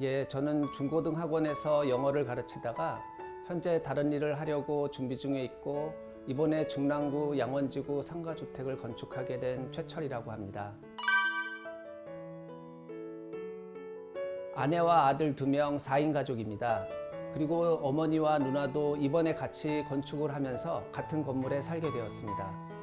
예, 저는 중고등 학원에서 영어를 가르치다가 현재 다른 일을 하려고 준비 중에 있고 이번에 중랑구 양원지구 상가주택을 건축하게 된 최철이라고 합니다. 아내와 아들 두 명 4인 가족입니다. 그리고 어머니와 누나도 이번에 같이 건축을 하면서 같은 건물에 살게 되었습니다.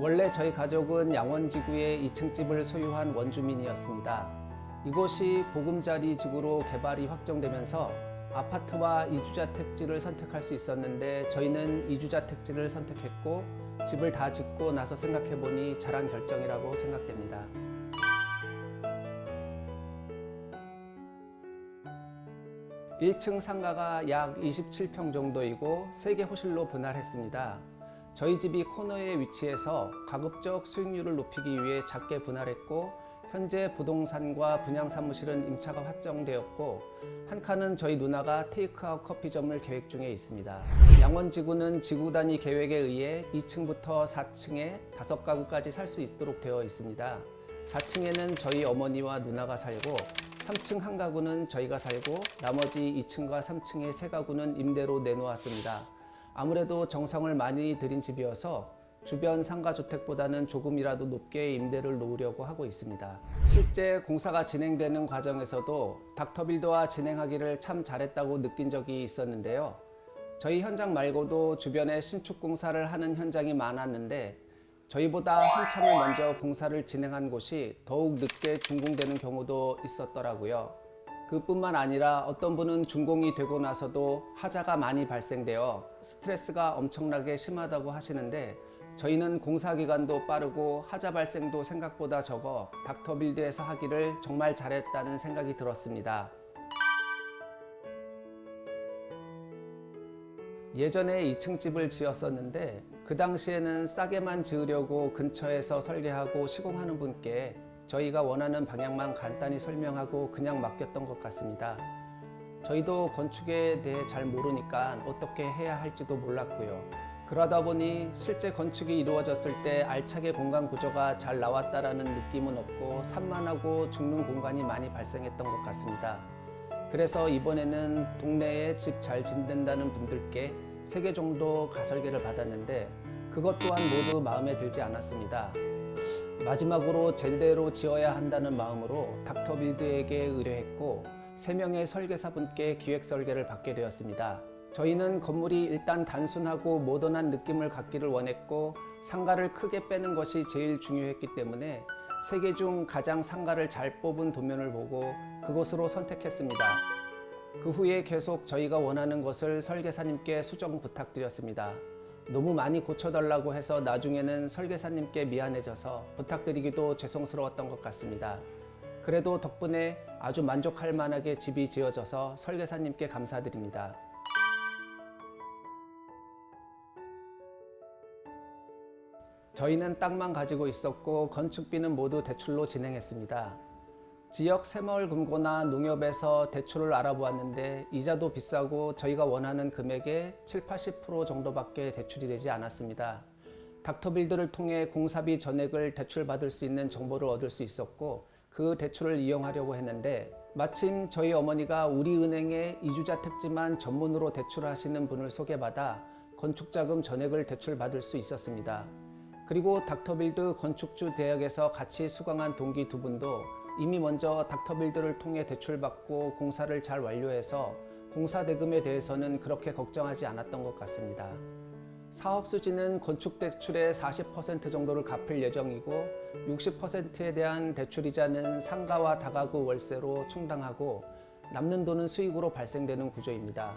원래 저희 가족은 양원지구의 2층 집을 소유한 원주민이었습니다. 이곳이 보금자리 지구로 개발이 확정되면서 아파트와 이주자 택지를 선택할 수 있었는데 저희는 이주자 택지를 선택했고 집을 다 짓고 나서 생각해 보니 잘한 결정이라고 생각됩니다. 1층 상가가 약 27평 정도이고 3개 호실로 분할했습니다. 저희 집이 코너에 위치해서 가급적 수익률을 높이기 위해 작게 분할했고 현재 부동산과 분양 사무실은 임차가 확정되었고 한 칸은 저희 누나가 테이크아웃 커피점을 계획 중에 있습니다. 양원지구는 지구 단위 계획에 의해 2층부터 4층에 5가구까지 살 수 있도록 되어 있습니다. 4층에는 저희 어머니와 누나가 살고 3층 한 가구는 저희가 살고 나머지 2층과 3층의 세 가구는 임대로 내놓았습니다. 아무래도 정성을 많이 들인 집이어서 주변 상가 주택보다는 조금이라도 높게 임대를 놓으려고 하고 있습니다. 실제 공사가 진행되는 과정에서도 닥터빌드와 진행하기를 참 잘했다고 느낀 적이 있었는데요. 저희 현장 말고도 주변에 신축 공사를 하는 현장이 많았는데 저희보다 한참을 먼저 공사를 진행한 곳이 더욱 늦게 준공되는 경우도 있었더라고요. 그뿐만 아니라 어떤 분은 준공이 되고 나서도 하자가 많이 발생되어 스트레스가 엄청나게 심하다고 하시는데 저희는 공사 기간도 빠르고 하자 발생도 생각보다 적어 닥터빌드에서 하기를 정말 잘했다는 생각이 들었습니다. 예전에 2층 집을 지었었는데 그 당시에는 싸게만 지으려고 근처에서 설계하고 시공하는 분께 저희가 원하는 방향만 간단히 설명하고 그냥 맡겼던 것 같습니다. 저희도 건축에 대해 잘 모르니까 어떻게 해야 할지도 몰랐고요. 그러다 보니 실제 건축이 이루어졌을 때 알차게 공간 구조가 잘 나왔다라는 느낌은 없고 산만하고 죽는 공간이 많이 발생했던 것 같습니다. 그래서 이번에는 동네에 집 잘 짓는다는 분들께 세개 정도 가설계를 받았는데 그것 또한 모두 마음에 들지 않았습니다. 마지막으로 제대로 지어야 한다는 마음으로 닥터빌드에게 의뢰했고 세 명의 설계사분께 기획 설계를 받게 되었습니다. 저희는 건물이 일단 단순하고 모던한 느낌을 갖기를 원했고 상가를 크게 빼는 것이 제일 중요했기 때문에 세개중 가장 상가를 잘 뽑은 도면을 보고 그곳으로 선택했습니다. 그 후에 계속 저희가 원하는 것을 설계사님께 수정 부탁드렸습니다. 너무 많이 고쳐달라고 해서 나중에는 설계사님께 미안해져서 부탁드리기도 죄송스러웠던 것 같습니다. 그래도 덕분에 아주 만족할 만하게 집이 지어져서 설계사님께 감사드립니다. 저희는 땅만 가지고 있었고 건축비는 모두 대출로 진행했습니다. 지역 새마을 금고나 농협에서 대출을 알아보았는데 이자도 비싸고 저희가 원하는 금액의 7, 80% 정도밖에 대출이 되지 않았습니다. 닥터빌드를 통해 공사비 전액을 대출받을 수 있는 정보를 얻을 수 있었고 그 대출을 이용하려고 했는데 마침 저희 어머니가 우리은행에 이주자 택지만 전문으로 대출하시는 분을 소개받아 건축자금 전액을 대출받을 수 있었습니다. 그리고 닥터빌드 건축주 대학에서 같이 수강한 동기 두 분도 이미 먼저 닥터빌드를 통해 대출받고 공사를 잘 완료해서 공사 대금에 대해서는 그렇게 걱정하지 않았던 것 같습니다. 사업 수지는 건축 대출의 40% 정도를 갚을 예정이고 60%에 대한 대출 이자는 상가와 다가구 월세로 충당하고 남는 돈은 수익으로 발생되는 구조입니다.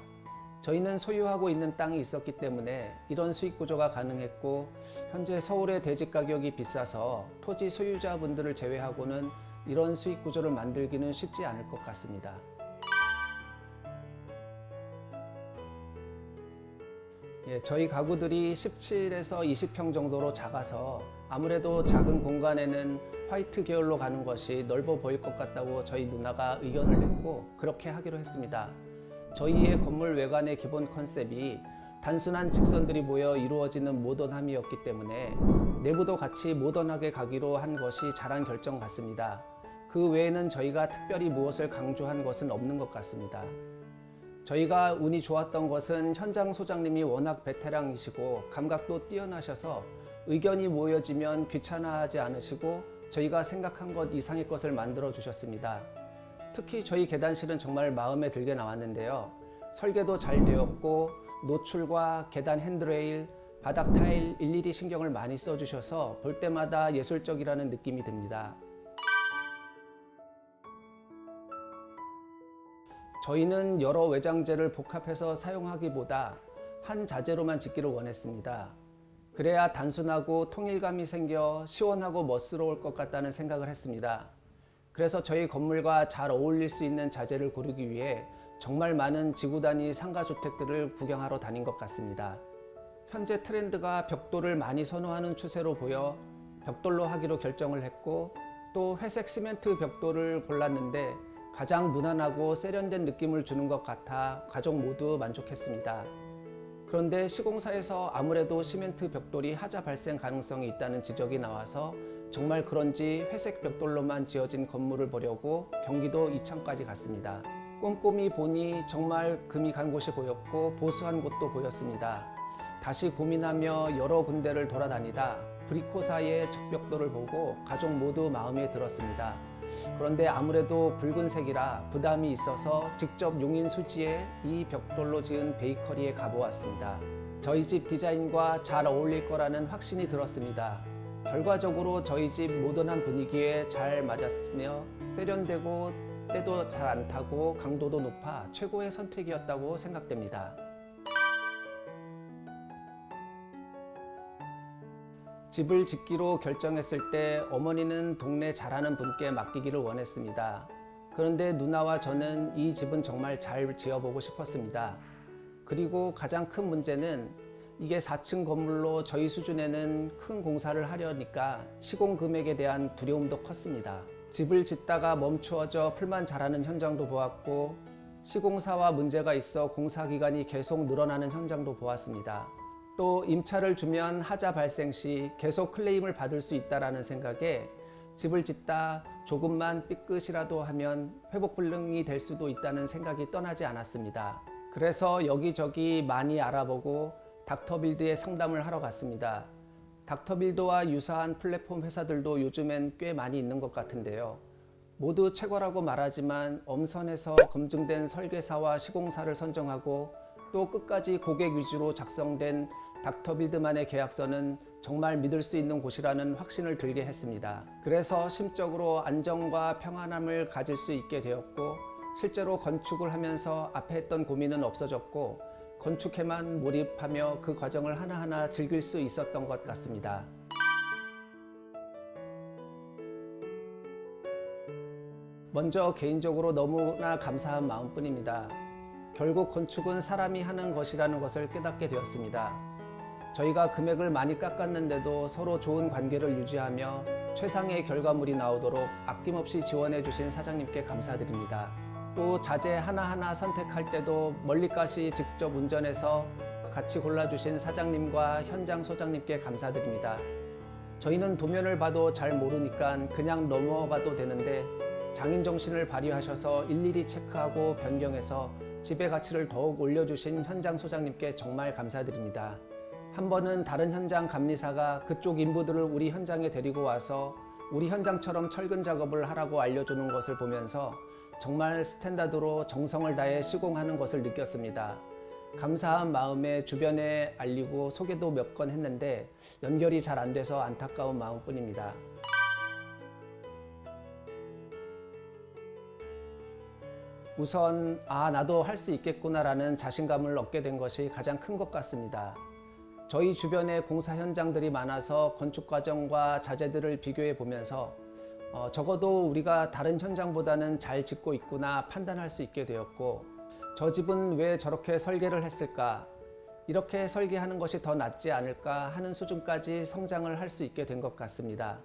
저희는 소유하고 있는 땅이 있었기 때문에 이런 수익 구조가 가능했고 현재 서울의 대지 가격이 비싸서 토지 소유자분들을 제외하고는 이런 수익 구조를 만들기는 쉽지 않을 것 같습니다. 예, 저희 가구들이 17에서 20평 정도로 작아서 아무래도 작은 공간에는 화이트 계열로 가는 것이 넓어 보일 것 같다고 저희 누나가 의견을 냈고 그렇게 하기로 했습니다. 저희의 건물 외관의 기본 컨셉이 단순한 직선들이 모여 이루어지는 모던함이었기 때문에 내부도 같이 모던하게 가기로 한 것이 잘한 결정 같습니다. 그 외에는 저희가 특별히 무엇을 강조한 것은 없는 것 같습니다. 저희가 운이 좋았던 것은 현장 소장님이 워낙 베테랑이시고 감각도 뛰어나셔서 의견이 모여지면 귀찮아하지 않으시고 저희가 생각한 것 이상의 것을 만들어 주셨습니다. 특히 저희 계단실은 정말 마음에 들게 나왔는데요. 설계도 잘 되었고 노출과 계단 핸드레일, 바닥 타일 일일이 신경을 많이 써주셔서 볼 때마다 예술적이라는 느낌이 듭니다. 저희는 여러 외장재를 복합해서 사용하기보다 한 자재로만 짓기를 원했습니다. 그래야 단순하고 통일감이 생겨 시원하고 멋스러울 것 같다는 생각을 했습니다. 그래서 저희 건물과 잘 어울릴 수 있는 자재를 고르기 위해 정말 많은 지구 단위 상가 주택들을 구경하러 다닌 것 같습니다. 현재 트렌드가 벽돌을 많이 선호하는 추세로 보여 벽돌로 하기로 결정을 했고 또 회색 시멘트 벽돌을 골랐는데 가장 무난하고 세련된 느낌을 주는 것 같아 가족 모두 만족했습니다. 그런데 시공사에서 아무래도 시멘트 벽돌이 하자 발생 가능성이 있다는 지적이 나와서 정말 그런지 회색 벽돌로만 지어진 건물을 보려고 경기도 이천까지 갔습니다. 꼼꼼히 보니 정말 금이 간 곳이 보였고 보수한 곳도 보였습니다. 다시 고민하며 여러 군데를 돌아다니다 브리코사의 적벽돌을 보고 가족 모두 마음에 들었습니다. 그런데 아무래도 붉은색이라 부담이 있어서 직접 용인 수지에 이 벽돌로 지은 베이커리에 가보았습니다. 저희 집 디자인과 잘 어울릴 거라는 확신이 들었습니다. 결과적으로 저희 집 모던한 분위기에 잘 맞았으며 세련되고 때도 잘 안 타고 강도도 높아 최고의 선택이었다고 생각됩니다. 집을 짓기로 결정했을 때 어머니는 동네 잘하는 분께 맡기기를 원했습니다. 그런데 누나와 저는 이 집은 정말 잘 지어보고 싶었습니다. 그리고 가장 큰 문제는 이게 4층 건물로 저희 수준에는 큰 공사를 하려니까 시공 금액에 대한 두려움도 컸습니다. 집을 짓다가 멈추어져 풀만 자라는 현장도 보았고 시공사와 문제가 있어 공사 기간이 계속 늘어나는 현장도 보았습니다. 또 임차를 주면 하자 발생 시 계속 클레임을 받을 수 있다라는 생각에 집을 짓다 조금만 삐끗이라도 하면 회복 불능이 될 수도 있다는 생각이 떠나지 않았습니다. 그래서 여기저기 많이 알아보고 닥터빌드에 상담을 하러 갔습니다. 닥터빌드와 유사한 플랫폼 회사들도 요즘엔 꽤 많이 있는 것 같은데요. 모두 최고라고 말하지만 엄선해서 검증된 설계사와 시공사를 선정하고 또 끝까지 고객 위주로 작성된 닥터 빌드만의 계약서는 정말 믿을 수 있는 곳이라는 확신을 들게 했습니다. 그래서 심적으로 안정과 평안함을 가질 수 있게 되었고 실제로 건축을 하면서 앞에 했던 고민은 없어졌고 건축에만 몰입하며 그 과정을 하나하나 즐길 수 있었던 것 같습니다. 먼저 개인적으로 너무나 감사한 마음뿐입니다. 결국 건축은 사람이 하는 것이라는 것을 깨닫게 되었습니다. 저희가 금액을 많이 깎았는데도 서로 좋은 관계를 유지하며 최상의 결과물이 나오도록 아낌없이 지원해 주신 사장님께 감사드립니다. 또 자재 하나하나 선택할 때도 멀리까지 직접 운전해서 같이 골라주신 사장님과 현장 소장님께 감사드립니다. 저희는 도면을 봐도 잘 모르니까 그냥 넘어가도 되는데 장인 정신을 발휘하셔서 일일이 체크하고 변경해서 집의 가치를 더욱 올려주신 현장 소장님께 정말 감사드립니다. 한 번은 다른 현장 감리사가 그쪽 인부들을 우리 현장에 데리고 와서 우리 현장처럼 철근 작업을 하라고 알려주는 것을 보면서 정말 스탠다드로 정성을 다해 시공하는 것을 느꼈습니다. 감사한 마음에 주변에 알리고 소개도 몇 건 했는데 연결이 잘 안 돼서 안타까운 마음뿐입니다. 우선 아 나도 할 수 있겠구나라는 자신감을 얻게 된 것이 가장 큰 것 같습니다. 저희 주변에 공사 현장들이 많아서 건축 과정과 자재들을 비교해 보면서 어, 적어도 우리가 다른 현장보다는 잘 짓고 있구나 판단할 수 있게 되었고 저 집은 왜 저렇게 설계를 했을까 이렇게 설계하는 것이 더 낫지 않을까 하는 수준까지 성장을 할 수 있게 된 것 같습니다.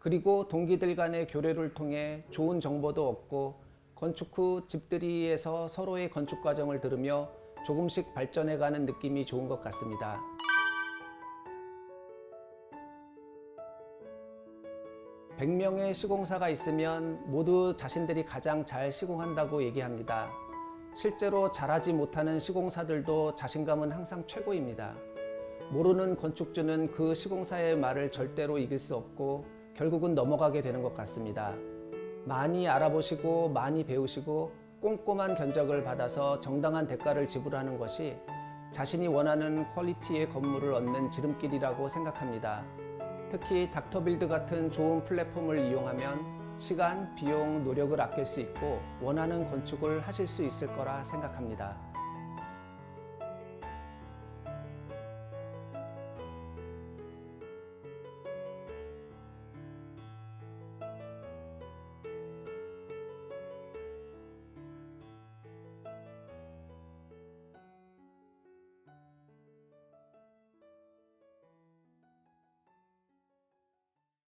그리고 동기들 간의 교류를 통해 좋은 정보도 얻고 건축 후 집들이에서 서로의 건축 과정을 들으며 조금씩 발전해가는 느낌이 좋은 것 같습니다. 백명의 시공사가 있으면 모두 자신들이 가장 잘 시공한다고 얘기합니다. 실제로 잘하지 못하는 시공사들도 자신감은 항상 최고입니다. 모르는 건축주는 그 시공사의 말을 절대로 이길 수 없고 결국은 넘어가게 되는 것 같습니다. 많이 알아보시고 많이 배우시고 꼼꼼한 견적을 받아서 정당한 대가를 지불하는 것이 자신이 원하는 퀄리티의 건물을 얻는 지름길이라고 생각합니다. 특히 닥터빌드 같은 좋은 플랫폼을 이용하면 시간, 비용, 노력을 아낄 수 있고 원하는 건축을 하실 수 있을 거라 생각합니다.